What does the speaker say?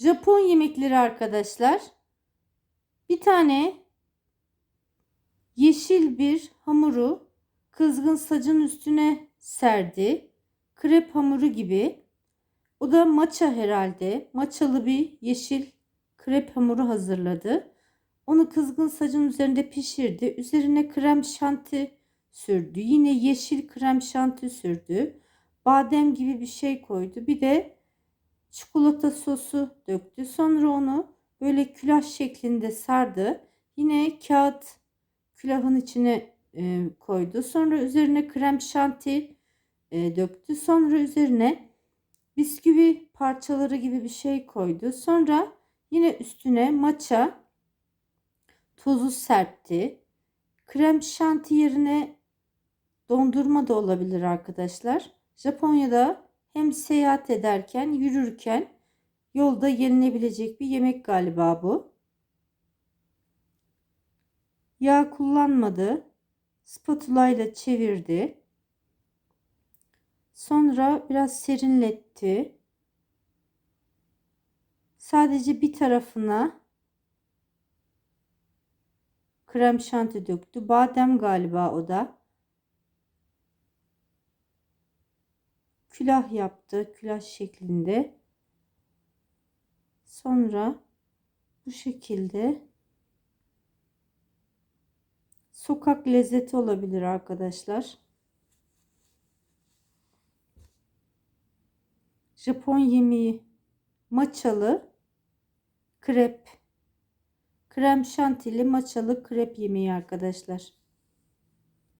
Japon yemekleri arkadaşlar. Bir tane yeşil bir hamuru kızgın sacın üstüne serdi. Krep hamuru gibi. O da maça herhalde. Maçalı bir yeşil krep hamuru hazırladı. Onu kızgın sacın üzerinde pişirdi. Üzerine krem şanti sürdü. Yine yeşil krem şanti sürdü. Badem gibi bir şey koydu. Bir de çikolata sosu döktü. Sonra onu böyle külah şeklinde sardı. Yine kağıt külahın içine e, koydu. Sonra üzerine krem şanti e, döktü. Sonra üzerine bisküvi parçaları gibi bir şey koydu. Sonra yine üstüne maça tozu serpti. Krem şanti yerine dondurma da olabilir arkadaşlar. Japonya'da hem seyahat ederken, yürürken yolda yenilebilecek bir yemek galiba bu. Yağ kullanmadı. Spatula ile çevirdi. Sonra biraz serinletti. Sadece bir tarafına krem şanti döktü. Badem galiba o da. Külah yaptı. Külah şeklinde. Sonra bu şekilde sokak lezzeti olabilir arkadaşlar. Japon yemeği maçalı krep krem şantili maçalı krep yemeği arkadaşlar.